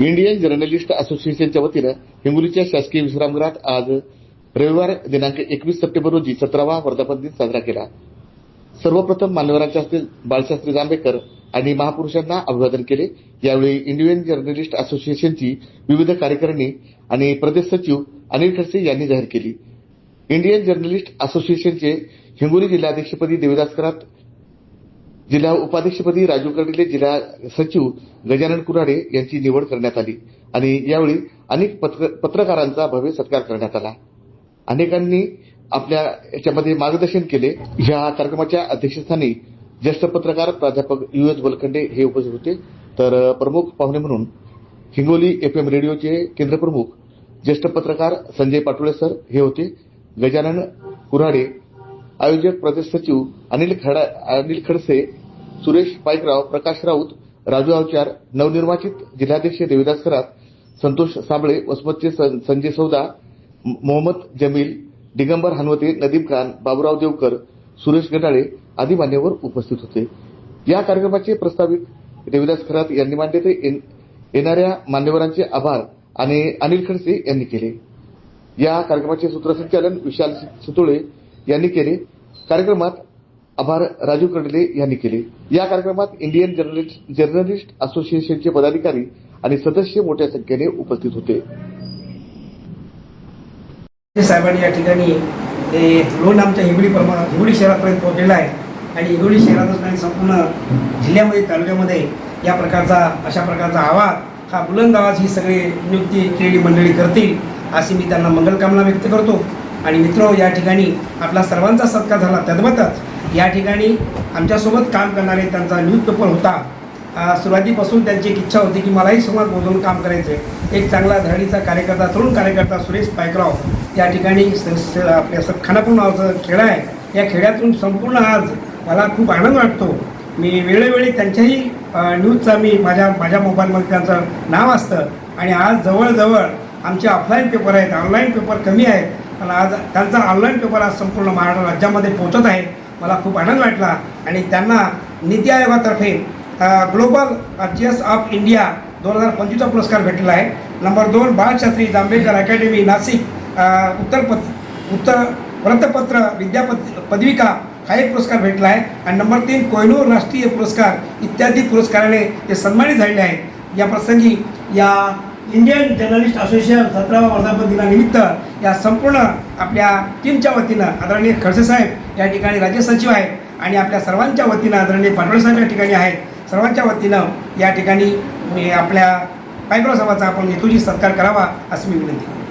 Indian journalist असोसिएशनच्या वतीनं हिंगोलीच्या शासकीय विश्रामगृहात आज रविवार दिनांक एकवीस सप्टेंबर रोजी सतरावा वर्धापन दिन साजरा केला. सर्वप्रथम मान्यवरांच्या हस्ते बाळशास्त्री जांभेकर आणि महापुरुषांना अभिवादन केले. यावेळी इंडियन जर्नलिस्ट असोसिएशनची विविध कार्यकारिणी आणि प्रदेश सचिव अनिल खडसे यांनी जाहीर केली. इंडियन जर्नलिस्ट असोसिएशनचे हिंगोली जिल्हाध्यक्षपदी देविदास करात जिल्हा उपाध्यक्षपदी राजू कर्डिले जिल्हा सचिव गजानन कुराडे यांची निवड करण्यात आली. आणि यावेळी अनेक पत्र- पत्रकारांचा भव्य सत्कार करण्यात आला. अनेकांनी आपल्या याच्यामध्ये मार्गदर्शन केले. या कार्यक्रमाच्या अध्यक्षस्थानी ज्येष्ठ पत्रकार प्राध्यापक यू एस बलखंडे हे उपस्थित होते. तर प्रमुख पाहुणे म्हणून हिंगोली एफ एम रेडिओचे केंद्रप्रमुख ज्येष्ठ पत्रकार संजय पाटोळे सर हे होते. गजानन कुऱ्हाडे आयोजक प्रदेश सचिव अनिल खडा अनिल खडसे सुरेश पाईकराव प्रकाश राऊत राजू अवचार नवनिर्वाचित जिल्हाध्यक्ष देविदास करात संतोष साबळे वसमतचे संजय सौदा मोहम्मद जमील दिगंबर हनवते नदीम खान बाबुराव देवकर सुरेश गटाळे आदी मान्यवर उपस्थित होते. या कार्यक्रमाचे प्रस्तावित देविदास खरात यांनी मांडले ते येणाऱ्या मान्यवरांचे आभार आणि अनिल खडसे यांनी केले. या कार्यक्रमाचे सूत्रसंचालन विशाल सुतुळे यांनी केले. कार्यक्रमात आभार राजू कडले यांनी केले. या कार्यक्रमात इंडियन जर्नलिस्ट जर्नलिस्ट असोसिएशनचे पदाधिकारी आणि सदस्य मोठ्या संख्येने उपस्थित होते. साहेबांनी या ठिकाणी हे लोन आमच्या हिंगोली प्रमाण हिंगोली शहरापर्यंत पोहोचलेला आहे आणि हिंगोली शहरातच नाही संपूर्ण जिल्ह्यामध्ये तालुक्यामध्ये या प्रकारचा अशा प्रकारचा आवाज हा बुलंद आवाज ही सगळी नियुक्ती केलेली मंडळी करतील अशी मी त्यांना मंगलकामना व्यक्त करतो. आणि मित्र या ठिकाणी आपला सर्वांचा सत्कार झाला. तद्वतच या ठिकाणी आमच्यासोबत काम करणारे त्यांचा न्यूजपेपर होता. सुरुवातीपासून त्यांची एक इच्छा होती की मलाही समाज बोलवून काम करायचं आहे एक चांगला धरणीचा कार्यकर्ता तरुण कार्यकर्ता सुरेश पायकराव या ठिकाणी स- स- आपल्या स- खानापूर नावाचं खेळ आहे. या खेड्यातून संपूर्ण आज मला खूप आनंद वाटतो. मी वेळोवेळी त्यांच्याही न्यूजचा मी माझ्या माझ्या मोबाईलमध्ये त्यांचं नाव असतं. आणि आज जवळजवळ आमचे ऑफलाईन पेपर आहेत. ऑनलाईन पेपर कमी आहेत. पण आज त्यांचा ऑनलाईन पेपर आज संपूर्ण महाराष्ट्र राज्यामध्ये पोहोचत आहे. मला खूप आनंद वाटला. आणि त्यांना नीती आयोगातर्फे ग्लोबल अर्जियस ऑफ इंडिया दोन हजार पंचवीसचा पुरस्कार भेटलेला आहे. नंबर दोन बाळशास्त्री जांभेकर अकॅडमी नाशिक उत्तर पत उत्तर वृत्तपत्र विद्यापत पदविका हा एक पुरस्कार भेटला आहे. आणि नंबर तीन कोहिनूर राष्ट्रीय पुरस्कार इत्यादी पुरस्काराने ते सन्मानित झालेले आहेत या प्रसंगी या इंडियन जर्नलिस्ट असोसिएशन सतरावा वर्धापन दिनानिमित्त या संपूर्ण आपल्या टीमच्या वतीनं आदरणीय खडसे साहेब या ठिकाणी राज्य सचिव आहेत आणि आपल्या सर्वांच्या वतीनं आदरणीय पाटोळे साहेब या ठिकाणी आहेत. सर्वांच्या वतीनं या ठिकाणी आपल्या पायकराव साहेबाचा आपण हेतूची सत्कार करावा असं मी विनंती करतो.